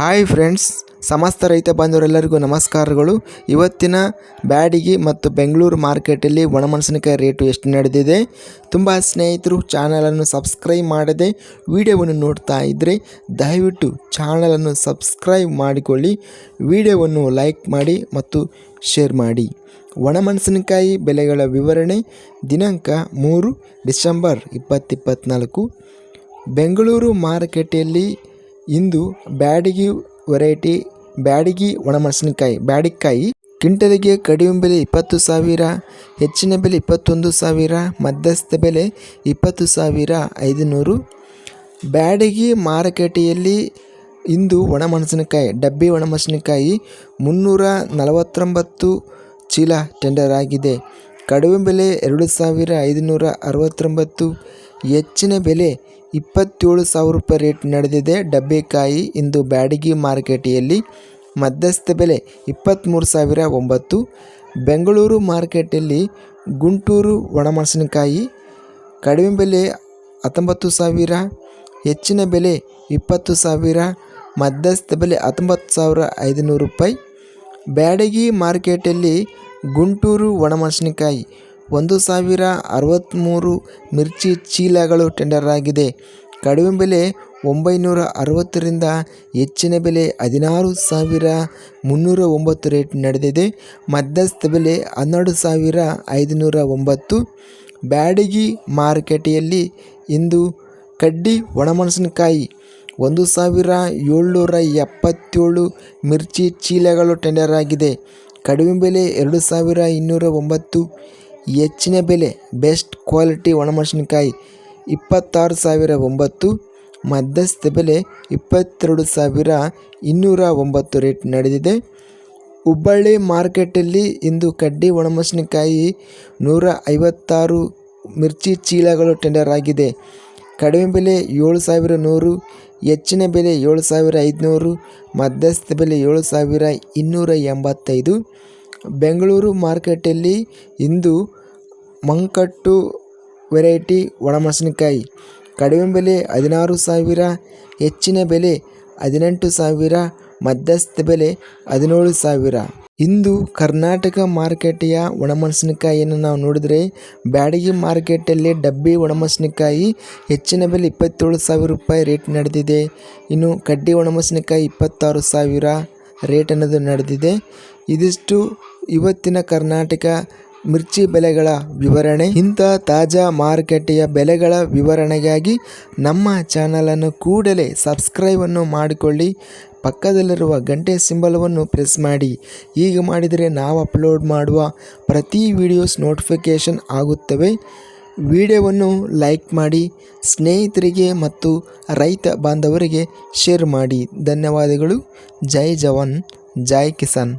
Hi friends, ಸಮಸ್ತ ರೈತ ಬಾಂಧವರೆಲ್ಲರಿಗೂ ನಮಸ್ಕಾರಗಳು. ಇವತ್ತಿನ ಬ್ಯಾಡಿಗೆ ಮತ್ತು ಬೆಂಗಳೂರು ಮಾರ್ಕೆಟಲ್ಲಿ ಒಣಮೆಣಸಿನಕಾಯಿ ರೇಟು ಎಷ್ಟು ನಡೆದಿದೆ? ತುಂಬ ಸ್ನೇಹಿತರು, ಚಾನಲನ್ನು ಸಬ್ಸ್ಕ್ರೈಬ್ ಮಾಡದೆ ವಿಡಿಯೋವನ್ನು ನೋಡ್ತಾ ಇದ್ದರೆ ದಯವಿಟ್ಟು ಚಾನಲನ್ನು ಸಬ್ಸ್ಕ್ರೈಬ್ ಮಾಡಿಕೊಳ್ಳಿ, ವಿಡಿಯೋವನ್ನು ಲೈಕ್ ಮಾಡಿ ಮತ್ತು ಶೇರ್ ಮಾಡಿ. ಒಣಮೆಣಸಿನಕಾಯಿ ಬೆಲೆಗಳ ವಿವರಣೆ ದಿನಾಂಕ ಮೂರು ಡಿಸೆಂಬರ್ ಇಪ್ಪತ್ತಿಪ್ಪತ್ನಾಲ್ಕು ಬೆಂಗಳೂರು ಮಾರುಕಟ್ಟೆಯಲ್ಲಿ ಇಂದು ಬ್ಯಾಡಗಿ ವೆರೈಟಿ ಬ್ಯಾಡಗಿ ಒಣಮೆಣಸಿನಕಾಯಿ, ಬ್ಯಾಡಿಕಾಯಿ ಕ್ವಿಂಟಲಿಗೆ ಕಡಿಮೆ ಬೆಲೆ ಇಪ್ಪತ್ತು ಸಾವಿರ, ಹೆಚ್ಚಿನ ಬೆಲೆ ಇಪ್ಪತ್ತೊಂದು ಸಾವಿರ, ಮಧ್ಯಸ್ಥ ಬೆಲೆ ಇಪ್ಪತ್ತು ಸಾವಿರ ಐದುನೂರು. ಬ್ಯಾಡಗಿ ಮಾರುಕಟ್ಟೆಯಲ್ಲಿ ಇಂದು ಒಣಮೆಣಸಿನಕಾಯಿ, ಡಬ್ಬಿ ಒಣಮೆಣಸಿನಕಾಯಿ ಮುನ್ನೂರ ನಲವತ್ತೊಂಬತ್ತು ಚೀಲ ಟೆಂಡರ್ ಆಗಿದೆ. ಕಡಿಮೆ ಬೆಲೆ ಎರಡು ಸಾವಿರ ಐದುನೂರ ಅರವತ್ತೊಂಬತ್ತು ಹೆಚ್ಚಿನ ಬೆಲೆ ಇಪ್ಪತ್ತೇಳು ಸಾವಿರ ರೂಪಾಯಿ ರೇಟ್ ನಡೆದಿದೆ. ಡಬ್ಬಿಕಾಯಿ ಇಂದು ಬ್ಯಾಡಗಿ ಮಾರುಕಟ್ಟೆಯಲ್ಲಿ ಮಧ್ಯಸ್ಥ ಬೆಲೆ ಇಪ್ಪತ್ತ್ಮೂರು ಸಾವಿರ ಒಂಬತ್ತು. ಬೆಂಗಳೂರು ಮಾರ್ಕೆಟಲ್ಲಿ ಗುಂಟೂರು ಒಣಮೆಣಸಿನಕಾಯಿ ಕಡಿಮೆ ಬೆಲೆ ಹತ್ತೊಂಬತ್ತು ಸಾವಿರ, ಹೆಚ್ಚಿನ ಬೆಲೆ ಇಪ್ಪತ್ತು ಸಾವಿರ, ಮಧ್ಯಸ್ಥ ಬೆಲೆ ಹತ್ತೊಂಬತ್ತು ಸಾವಿರ ಐದುನೂರು ರೂಪಾಯಿ. ಬ್ಯಾಡಗಿ ಮಾರ್ಕೆಟಲ್ಲಿ ಗುಂಟೂರು ಒಣಮೆಣಸಿನಕಾಯಿ ಒಂದು ಸಾವಿರ ಅರವತ್ತ್ಮೂರು ಮಿರ್ಚಿ ಚೀಲಗಳು ಟೆಂಡರ್ ಆಗಿದೆ ಕಡಿಮೆ ಬೆಲೆ ಒಂಬೈನೂರ ಅರವತ್ತರಿಂದ ಹೆಚ್ಚಿನ ಬೆಲೆ ಹದಿನಾರು ಸಾವಿರ ಮುನ್ನೂರ ಒಂಬತ್ತು ರೇಟ್ ನಡೆದಿದೆ. ಮಧ್ಯಸ್ಥ ಬೆಲೆ ಹನ್ನೆರಡು ಸಾವಿರ ಐದುನೂರ ಒಂಬತ್ತು ಬ್ಯಾಡಗಿ ಮಾರುಕಟ್ಟೆಯಲ್ಲಿ ಇಂದು ಕಡ್ಡಿ ಒಣಮೆಣಸಿನಕಾಯಿ ಒಂದು ಸಾವಿರ ಏಳ್ನೂರ ಎಪ್ಪತ್ತೇಳು ಮಿರ್ಚಿ ಚೀಲಗಳು ಟೆಂಡರ್ ಆಗಿದೆ ಕಡಿಮೆ ಬೆಲೆ ಎರಡು ಸಾವಿರ ಇನ್ನೂರ ಒಂಬತ್ತು ಹೆಚ್ಚಿನ ಬೆಲೆ ಬೆಸ್ಟ್ ಕ್ವಾಲಿಟಿ ಒಣಮೆಣಸಿನಕಾಯಿ ಇಪ್ಪತ್ತಾರು ಸಾವಿರ ಒಂಬತ್ತು, ಮಧ್ಯಸ್ಥ ಬೆಲೆ ಇಪ್ಪತ್ತೆರಡು ಸಾವಿರ ಇನ್ನೂರ ಒಂಬತ್ತು ರೇಟ್ ನಡೆದಿದೆ. ಹುಬ್ಬಳ್ಳಿ ಮಾರ್ಕೆಟಲ್ಲಿ ಇಂದು ಕಡ್ಡಿ ಒಣಮೆಣಸಿನಕಾಯಿ ನೂರ ಐವತ್ತಾರು ಮಿರ್ಚಿ ಚೀಲಗಳು ಟೆಂಡರ್ ಆಗಿದೆ. ಕಡಿಮೆ ಬೆಲೆ ಏಳು ಸಾವಿರ ನೂರು, ಹೆಚ್ಚಿನ ಬೆಲೆ ಏಳು ಸಾವಿರ ಐದುನೂರು, ಮಧ್ಯಸ್ಥ ಬೆಲೆ ಏಳು ಸಾವಿರ ಇನ್ನೂರ ಎಂಬತ್ತೈದು. ಬೆಂಗಳೂರು ಮಾರ್ಕೆಟಲ್ಲಿ ಇಂದು ಮಂಕಟ್ಟು ವೆರೈಟಿ ಒಣಮೆಣಸಿನಕಾಯಿ. ಕಡಿಮೆ ಬೆಲೆ ಹದಿನಾರು ಸಾವಿರ, ಹೆಚ್ಚಿನ ಬೆಲೆ ಹದಿನೆಂಟು ಸಾವಿರ, ಮಧ್ಯಸ್ಥ ಬೆಲೆ ಹದಿನೇಳು ಸಾವಿರ. ಇಂದು ಕರ್ನಾಟಕ ಮಾರುಕಟ್ಟೆಯ ಒಣಮೆಣಸಿನಕಾಯಿಯನ್ನು ನಾವು ನೋಡಿದರೆ ಬ್ಯಾಡಗಿ ಮಾರ್ಕೆಟಲ್ಲಿ ಡಬ್ಬಿ ಒಣಮೆಣಸಿನಕಾಯಿ ಹೆಚ್ಚಿನ ಬೆಲೆ ಇಪ್ಪತ್ತೇಳು ಸಾವಿರ ರೂಪಾಯಿ ರೇಟ್ ನಡೆದಿದೆ. ಇನ್ನು ಕಡ್ಡಿ ಒಣಮೆಣಸಿನಕಾಯಿ ಇಪ್ಪತ್ತಾರು ಸಾವಿರ ರೇಟ್ ಅನ್ನೋದು ನಡೆದಿದೆ. ಇದಿಷ್ಟು ಇವತ್ತಿನ ಕರ್ನಾಟಕ ಮಿರ್ಚಿ ಬೆಲೆಗಳ ವಿವರಣೆ, ಇಂಥ ತಾಜಾ ಮಾರುಕಟ್ಟೆಯ ಬೆಲೆಗಳ ವಿವರಣೆಗಾಗಿ ನಮ್ಮ ಚಾನಲನ್ನು ಕೂಡಲೇ ಸಬ್ಸ್ಕ್ರೈಬನ್ನು ಮಾಡಿಕೊಳ್ಳಿ. ಪಕ್ಕದಲ್ಲಿರುವ ಗಂಟೆ ಸಿಂಬಲವನ್ನು ಪ್ರೆಸ್ ಮಾಡಿ. ಈಗ ಮಾಡಿದರೆ ನಾವು ಅಪ್ಲೋಡ್ ಮಾಡುವ ಪ್ರತಿ ವಿಡಿಯೋಸ್ ನೋಟಿಫಿಕೇಷನ್ ಆಗುತ್ತವೆ. ವಿಡಿಯೋವನ್ನು ಲೈಕ್ ಮಾಡಿ, ಸ್ನೇಹಿತರಿಗೆ ಮತ್ತು ರೈತ ಬಾಂಧವರಿಗೆ ಶೇರ್ ಮಾಡಿ. ಧನ್ಯವಾದಗಳು. ಜೈ ಜವಾನ್, ಜೈ ಕಿಸಾನ್.